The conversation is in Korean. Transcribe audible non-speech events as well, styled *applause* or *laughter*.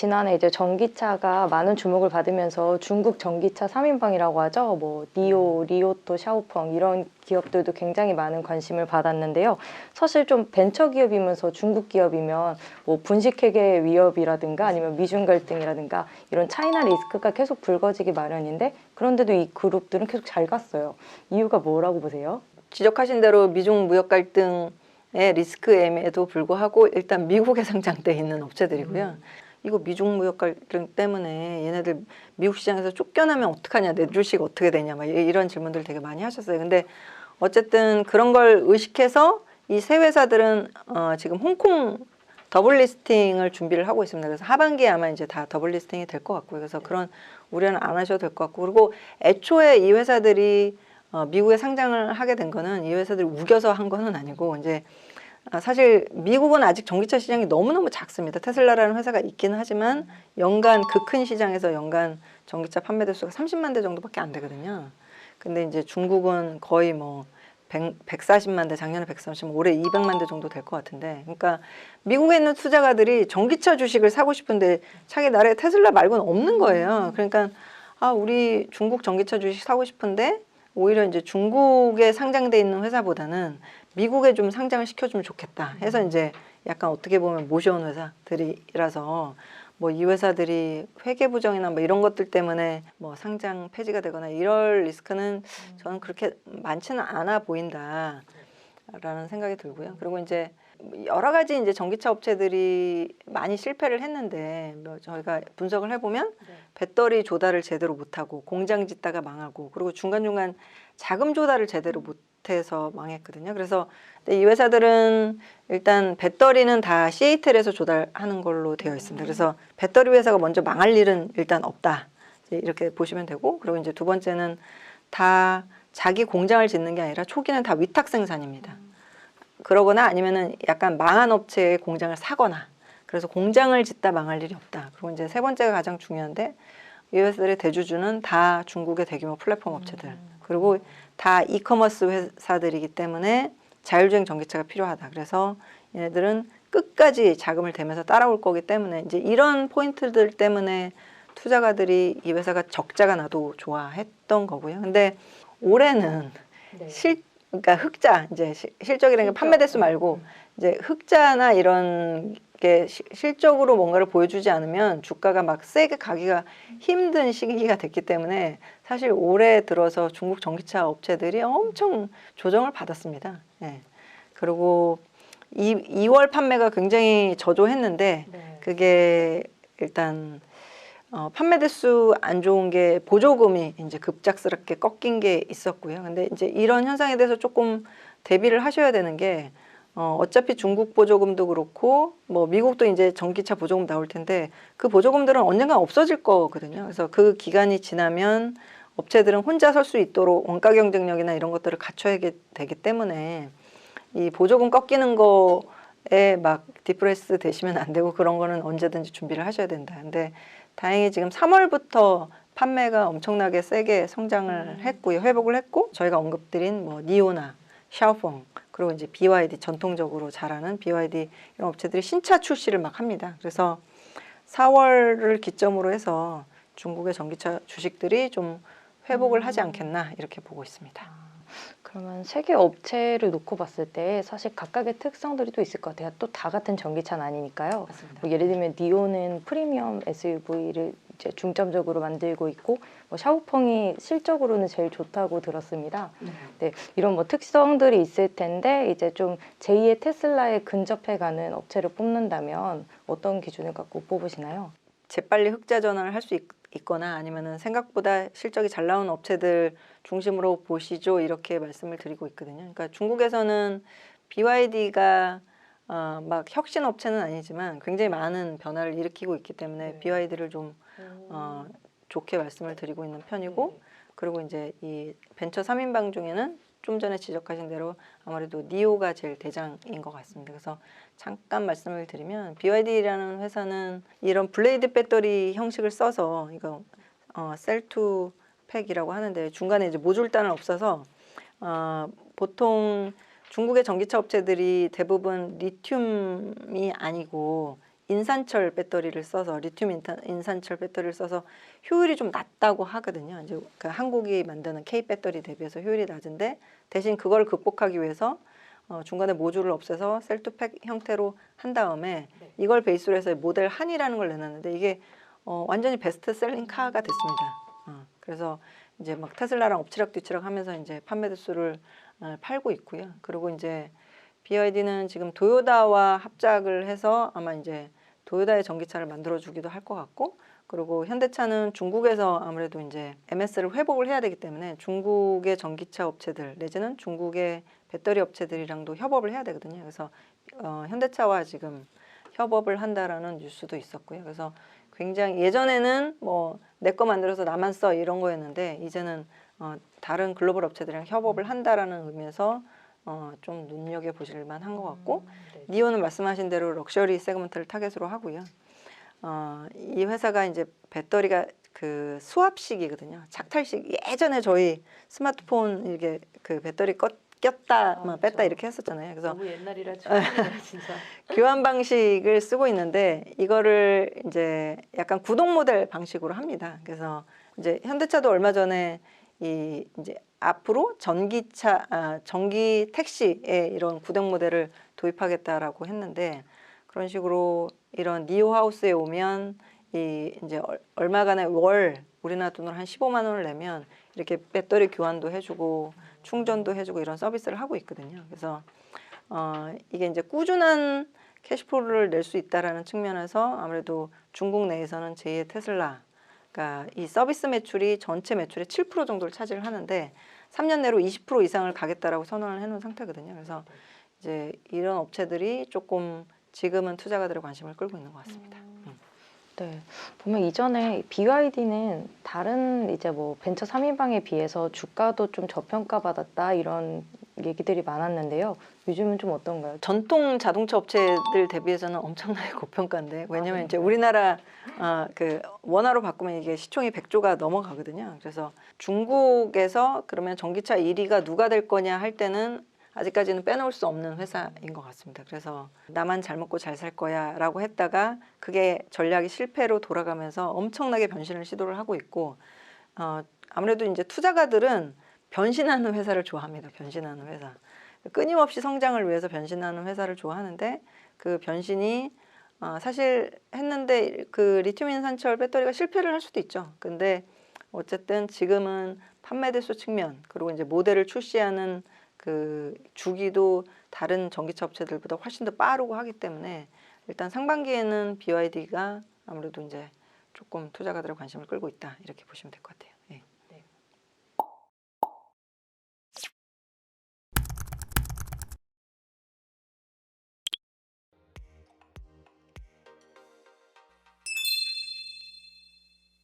지난해 이제 전기차가 많은 주목을 받으면서 중국 전기차 3인방이라고 하죠. 뭐 니오, 리오토, 샤오펑 이런 기업들도 굉장히 많은 관심을 받았는데요. 사실 좀 벤처 기업이면서 중국 기업이면 뭐 분식회계 위협이라든가 아니면 미중 갈등이라든가 이런 차이나 리스크가 계속 불거지기 마련인데 그런데도 이 그룹들은 계속 잘 갔어요. 이유가 뭐라고 보세요? 지적하신 대로 미중 무역 갈등 의 리스크임에도 불구하고 일단 미국에 *laughs* 상장돼 있는 업체들이고요. 이거 미중 무역 갈등 때문에 얘네들 미국 시장에서 쫓겨나면 어떡하냐, 내 주식 어떻게 되냐, 막 이- 이런 질문들 되게 많이 하셨어요. 근데 어쨌든 그런 걸 의식해서 이 세 회사들은 어, 지금 홍콩 더블 리스팅을 준비를 하고 있습니다. 그래서 하반기에 아마 이제 다 더블 리스팅이 될 것 같고요. 그래서 그런 우려는 안 하셔도 될 것 같고 그리고 애초에 이 회사들이 어, 미국에 상장을 하게 된 거는 이 회사들이 우겨서 한 거는 아니고 이제 아, 사실 미국은 아직 전기차 시장이 너무너무 작습니다. 테슬라라는 회사가 있기는 하지만 연간 그 큰 시장에서 연간 전기차 판매 대수가 30만 대 정도밖에 안 되거든요. 근데 이제 중국은 거의 뭐 100, 140만 대, 작년에 130만, 올해 200만 대 정도 될 것 같은데. 그러니까 미국에 있는 투자가들이 전기차 주식을 사고 싶은데 자기 나라에 테슬라 말고는 없는 거예요. 그러니까 아, 우리 중국 전기차 주식 사고 싶은데 오히려 이제 중국에 상장돼 있는 회사보다는 미국에 좀 상장을 시켜주면 좋겠다. 해서 이제 약간 어떻게 보면 모셔온 회사들이라서 뭐 이 회사들이 회계 부정이나 뭐 이런 것들 때문에 뭐 상장 폐지가 되거나 이럴 리스크는 저는 그렇게 많지는 않아 보인다라는 생각이 들고요. 그리고 이제 여러 가지 이제 전기차 업체들이 많이 실패를 했는데 뭐 저희가 분석을 해보면 배터리 조달을 제대로 못하고 공장 짓다가 망하고 그리고 중간중간 자금 조달을 제대로 못 해서 망했거든요. 그래서 이 회사들은 일단 배터리는 다 시애틀에서 조달하는 걸로 되어 있습니다. 그래서 배터리 회사가 먼저 망할 일은 일단 없다. 이렇게 보시면 되고 그리고 이제 두 번째는 다 자기 공장을 짓는 게 아니라 초기는 다 위탁 생산입니다. 그러거나 아니면은 약간 망한 업체의 공장을 사거나 그래서 공장을 짓다 망할 일이 없다. 그리고 이제 세 번째가 가장 중요한데 이 회사들의 대주주는 다 중국의 대규모 플랫폼 업체들 그리고 다 이커머스 회사들이기 때문에 자율주행 전기차가 필요하다. 그래서 얘네들은 끝까지 자금을 대면서 따라올 거기 때문에 이제 이런 포인트들 때문에 투자가들이 이 회사가 적자가 나도 좋아했던 거고요. 근데 올해는 실 그러니까 흑자 이제 시- 실적이라는 게 판매 대수 말고 이제 흑자나 이런 게 시- 실적으로 뭔가를 보여주지 않으면 주가가 막 세게 가기가 힘든 시기가 됐기 때문에 사실 올해 들어서 중국 전기차 업체들이 엄청 조정을 받았습니다. 예. 그리고 이 2월 판매가 굉장히 저조했는데 그게 일단 어, 판매 대수 안 좋은 게 보조금이 이제 급작스럽게 꺾인 게 있었고요. 근데 이제 이런 현상에 대해서 조금 대비를 하셔야 되는 게 어, 어차피 중국 보조금도 그렇고 뭐 미국도 이제 전기차 보조금 나올 텐데 그 보조금들은 언젠가 없어질 거거든요. 그래서 그 기간이 지나면 업체들은 혼자 설 수 있도록 원가 경쟁력이나 이런 것들을 갖춰야 게- 되기 때문에 이 보조금 꺾이는 거에 막 디프레스 되시면 안 되고 그런 거는 언제든지 준비를 하셔야 된다. 근데 다행히 지금 3월부터 판매가 엄청나게 세게 성장을 했고요. 회복을 했고 저희가 언급드린 뭐 니오나 샤오펑 그리고 이제 BYD 전통적으로 잘하는 BYD 이런 업체들이 신차 출시를 막 합니다. 그래서 4월을 기점으로 해서 중국의 전기차 주식들이 좀 회복을 하지 않겠나 이렇게 보고 있습니다. 그러면 세계 업체를 놓고 봤을 때 사실 각각의 특성들이 또 있을 것 같아요. 또 다 같은 전기차는 아니니까요. 뭐 예를 들면 니오는 프리미엄 SUV를 이제 중점적으로 만들고 있고 뭐 샤오펑이 실적으로는 제일 좋다고 들었습니다. 네, 이런 뭐 특성들이 있을 텐데 이제 좀 제2의 테슬라에 근접해가는 업체를 뽑는다면 어떤 기준을 갖고 뽑으시나요? 재빨리 흑자 전환을 할 수 있거나 아니면은 생각보다 실적이 잘 나오는 업체들 중심으로 보시죠 이렇게 말씀을 드리고 있거든요. 그러니까 중국에서는 BYD가 어, 막 혁신 업체는 아니지만 굉장히 많은 변화를 일으키고 있기 때문에 네. BYD를 좀 어, 좋게 말씀을 드리고 있는 편이고 그리고 이제 이 벤처 3인방 중에는 좀 전에 지적하신 대로 아무래도 니오가 제일 대장인 것 같습니다. 그래서 잠깐 말씀을 드리면 BYD라는 회사는 이런 블레이드 배터리 형식을 써서 이거 어, 셀투 팩이라고 하는데 중간에 이제 모듈단은 없어서 어, 보통 중국의 전기차 업체들이 대부분 리튬이 아니고 인산철 배터리를 써서 리튬 인산철 배터리를 써서 효율이 좀 낮다고 하거든요. 이제 그 한국이 만드는 K 배터리 대비해서 효율이 낮은데 대신 그걸 극복하기 위해서 어, 중간에 모듈을 없애서 셀투팩 형태로 한 다음에 네. 이걸 베이스로 해서 모델 한이라는 걸 내놨는데 이게 어, 완전히 베스트셀링 카가 됐습니다. 어, 그래서 이제 막 테슬라랑 엎치락 뒤치락 하면서 이제 판매 대 수를 어, 팔고 있고요. 그리고 이제 BYD는 지금 도요다와 합작을 해서 아마 이제 도요다의 전기차를 만들어 주기도 할 것 같고 그리고 현대차는 중국에서 아무래도 이제 MS를 회복을 해야 되기 때문에 중국의 전기차 업체들 내지는 중국의 배터리 업체들이랑도 협업을 해야 되거든요. 그래서 어, 현대차와 지금 협업을 한다라는 뉴스도 있었고요. 그래서 굉장히 예전에는 뭐 내 거 만들어서 나만 써 이런 거였는데 이제는 어, 다른 글로벌 업체들이랑 협업을 한다라는 의미에서 어, 좀 눈여겨 보실 만한 것 같고 니오는 말씀하신 대로 럭셔리 세그먼트를 타겟으로 하고요. 어, 이 회사가 이제 배터리가 그 수압식이거든요. 착탈식 예전에 저희 스마트폰 이게 그 배터리 껐, 꼈다 뭐 뺐다 그렇죠. 이렇게 했었잖아요. 그래서 너무 옛날이라 *laughs* 진짜. 교환 방식을 쓰고 있는데 이거를 이제 약간 구동 모델 방식으로 합니다. 그래서 이제 현대차도 얼마 전에 이 이제 앞으로 전기차 아, 전기 택시에 이런 구동 모델을 도입하겠다라고 했는데 그런 식으로 이런 니오 하우스에 오면 이 이제 얼- 얼마간의 월 우리나라 돈으로 한 15만 원을 내면 이렇게 배터리 교환도 해주고 충전도 해주고 이런 서비스를 하고 있거든요. 그래서 어, 이게 이제 꾸준한 캐시플로우를 낼 수 있다라는 측면에서 아무래도 중국 내에서는 제2의 테슬라, 그러니까 이 서비스 매출이 전체 매출의 7% 정도를 차지를 하는데 3년 내로 20% 이상을 가겠다라고 선언을 해놓은 상태거든요. 그래서 이제 이런 업체들이 조금 지금은 투자가들의 관심을 끌고 있는 것 같습니다. 음. 네. 보면 이전에 BYD는 다른 이제 뭐 벤처 3인방에 비해서 주가도 좀 저평가받았다 이런 얘기들이 많았는데요. 요즘은 좀 어떤가요? 전통 자동차 업체들 대비해서는 엄청나게 *laughs* 고평가인데 왜냐면 이제 우리나라 어, 그 원화로 바꾸면 이게 시총이 100조가 넘어가거든요. 그래서 중국에서 그러면 전기차 1위가 누가 될 거냐 할 때는 아직까지는 빼놓을 수 없는 회사인 것 같습니다. 그래서 나만 잘 먹고 잘 살 거야 라고 했다가 그게 전략이 실패로 돌아가면서 엄청나게 변신을 시도를 하고 있고 어, 아무래도 이제 투자가들은 변신하는 회사를 좋아합니다. 변신하는 회사. 끊임없이 성장을 위해서 변신하는 회사를 좋아하는데 그 변신이 어, 사실 했는데 그 리튬 인 산철 배터리가 실패를 할 수도 있죠. 근데 어쨌든 지금은 판매 대수 측면 그리고 이제 모델을 출시하는 그 주기도 다른 전기차 업체들보다 훨씬 더 빠르고 하기 때문에 일단 상반기에는 BYD가 아무래도 이제 조금 투자가들의 관심을 끌고 있다 이렇게 보시면 될 것 같아요.